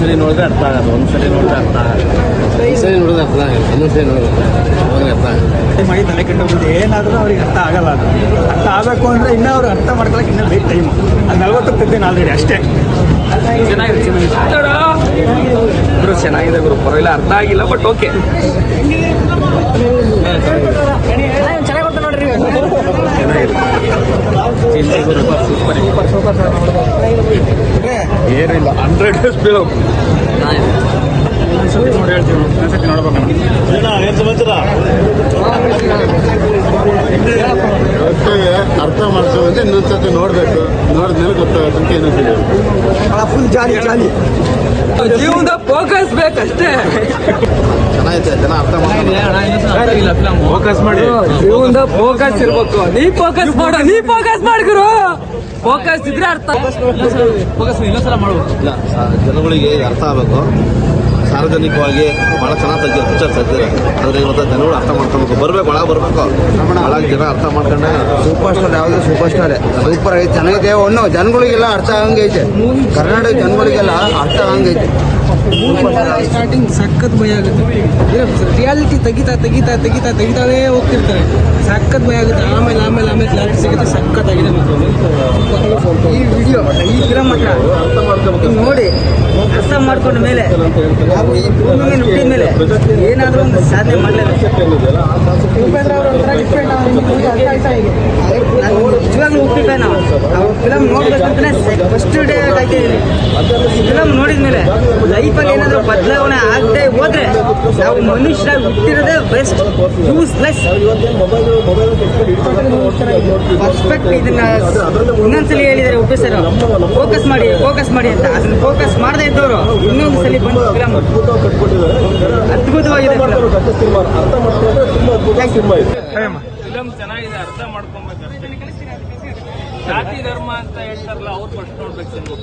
ಒಂದ್ಸಲಿ ನೋಡಿದ್ರೆ ಅರ್ಥ ಆಗಲ್ಲ ಸರಿ ನೋಡಿದ್ರೆ ಅರ್ಥ ಆಗಲ್ಲ. ಸರಿ ನೋಡಿದ್ರೆ ಅರ್ಥ ಆಗಲ್ಲ ಇನ್ನೊಂದ್ಸಲಿ ನೋಡಿದ್ರೆ ನೋಡಿದ್ರೆ ಅರ್ಥ ಆಗಲ್ಲ ಮಾಡಿ ತಲೆ ಕೆಟ್ಟೋಗ್ಬಿಟ್ಟು ಏನಾದರೂ ಅವ್ರಿಗೆ ಅರ್ಥ ಆಗಲ್ಲ ಅದು. ಅರ್ಥ ಆಗಬೇಕು ಅಂದರೆ ಇನ್ನೂ ಅವ್ರು ಅರ್ಥ ಮಾಡ್ಕೊಳಕ್ಕೆ ಇನ್ನೂ ಬೇಕು ಟೈಮು ಅದು ನಲ್ವತ್ತು ತೆಗ್ದೇನೆ ಆಲ್ರೆಡಿ ಅಷ್ಟೇ. ಚೆನ್ನಾಗಿದೆ ಚೆನ್ನಾಗಿದೆ ಗುರು ಚೆನ್ನಾಗಿದೆ ಗುರು. ಪರವಾಗಿಲ್ಲ ಅರ್ಥ ಆಗಿಲ್ಲ ಬಟ್ ಓಕೆ ಏನಿಲ್ಲ ಹಂಡ್ರೆಡ್ ಡೇಸ್ ಒಂದ್ಸತಿ ನೋಡಿ ಹೇಳ್ತೀವಿ ಒಂದ್ಸತಿ ಅರ್ಥ ಮಾಡ್ಕೊಳ್ಳೋದು ಇನ್ನೊಂದ್ಸತಿ ನೋಡಬೇಕು. ನೋಡಿದ್ಮೇಲೆ ಗೊತ್ತಾಗುತ್ತೆ ಅಂತ ಏನೋ ತಿಳಿಯೋದು ಫುಲ್ ಜಾಲಿ ಜಾಲಿ. ಜೀವನದ ಫೋಕಸ್ ಬೇಕಷ್ಟೇ ಚೆನ್ನಾಗಿದೆ ಜನ ಅರ್ಥ ಮಾಡ್ಕೊಂಡು ಫೋಕಸ್ ಮಾಡಿ ಜೀವನದ ಫೋಕಸ್ ಇರ್ಬೇಕು ನೀ ಫೋಕಸ್ ಮಾಡು ನೀ ಫೋಕಸ್ ಮಾಡ್ಗುರು ಫೋಕಸ್ ಇದ್ರೆ ಅರ್ಥ ಫೋಕಸ್ ಇನ್ನೊಂದ್ಸಲ ಮಾಡ್ಬೇಕು ಇಲ್ಲ ಜನಗಳಿಗೆ ಅರ್ಥ ಆಗಬೇಕು ಸಾರ್ವಜನಿಕವಾಗಿ ಭಾಳ ಚೆನ್ನಾಗಿ ಫಿಚರ್ಸ್ ಪಿಕ್ಚರ್ ತೆಗ್ದಿದೆ ಆದರೆ ಇವತ್ತು ಜನಗಳು ಅರ್ಥ ಮಾಡ್ಕೊಬೇಕು. ಬರಬೇಕು ಒಳಗೆ ಬರಬೇಕು. ಒಳಗೆ ಜನ ಅರ್ಥ ಮಾಡ್ಕೊಂಡೆ ಸೂಪರ್ ಸ್ಟಾರ್ ಯಾವುದೇ? ಸೂಪರ್ ಸ್ಟಾರ್ ಸೂಪರ್ ಐತೆ ಚೆನ್ನಾಗಿದೆ. ಒಂದು ಜನಗಳಿಗೆಲ್ಲ ಅರ್ಥ ಆಗಂಗೈತೆ ಕರ್ನಾಟಕ ಜನಗಳಿಗೆಲ್ಲ ಅರ್ಥ ಆಗಂಗೈತೆ ಸ್ಟಾರ್ಟಿಂಗ್ ಸಖತ್ ಭಯ ಆಗುತ್ತೆ. ರಿಯಾಲಿಟಿ ತೆಗಿತಾ ತೆಗಿತಾ ತೆಗಿತಾ ತೆಗಿತಾನೇ ಹೋಗ್ತಿರ್ತಾರೆ. ಸಖತ್ ಭಯ ಆಗುತ್ತೆ. ಆಮೇಲೆ ಆಮೇಲೆ ಆಮೇಲೆ ಕ್ಲಾರಿಟಿ ಸಿಗುತ್ತೆ. ಸಖತ್ತಾಗಿದೆ. ಈ ವಿಡಿಯೋ ಈ ಹಿಂಗ್ ನೋಡಿ, ಅರ್ಥ ಮಾಡ್ಕೊಂಡ ಮೇಲೆ ನಾವು ಈ ಭೂಮಿಗೆ ಹುಟ್ಟಿದ ಮೇಲೆ ಏನಾದರೂ ಒಂದು ಸಾಧನೆ ನಾನು ನಿಜವಾಗ್ಲೂ ಹುಟ್ಟಿದ್ದೆ ನಾವು ಫಿಲಮ್ ನೋಡ್ಬೇಕಂತಾನೆ ಫಸ್ಟ್ ಡೇ ಕಾಯ್ತಿದ್ದೀನಿ ಫಿಲಮ್ ನೋಡಿದ ಮೇಲೆ ಲೈಫಲ್ಲಿ ಏನಾದರೂ ಬದಲಾವಣೆ ಆಗದೆ ಹೋದ್ರೆ ನಾವು ಮನುಷ್ಯರಾಗಿ ಹುಟ್ಟಿರೋದೇ ಬೆಸ್ಟ್ ಯೂಸ್ಲೆಸ್ ಪರ್ಫೆಕ್ಟ್ ಇದನ್ನ ಇನ್ನೊಂದ್ಸಲಿ ಹೇಳಿದ್ದಾರೆ ಉಪ್ಪಿ ಸರ್ ಫೋಕಸ್ ಮಾಡಿ ಫೋಕಸ್ ಮಾಡಿ ಅಂತ. ಅದನ್ನ ಫೋಕಸ್ ಮಾಡದೇ ಇದ್ದವರು ಇನ್ನೊಂದು ಸಲ ಬಂದು ಫಿಲಮ್ ಅದ್ಭುತವಾಗಿದೆ ಫಿಲಮ್ ಚೆನ್ನಾಗಿದೆ, ಅರ್ಥ ಮಾಡ್ಕೊಬೇಕು. ಜಾತಿ, ಧರ್ಮ ಅಂತ ಹೇಳ್ತಾರಲ್ಲ, ಅವ್ರು ಫಸ್ಟ್ ನೋಡ್ಬೇಕು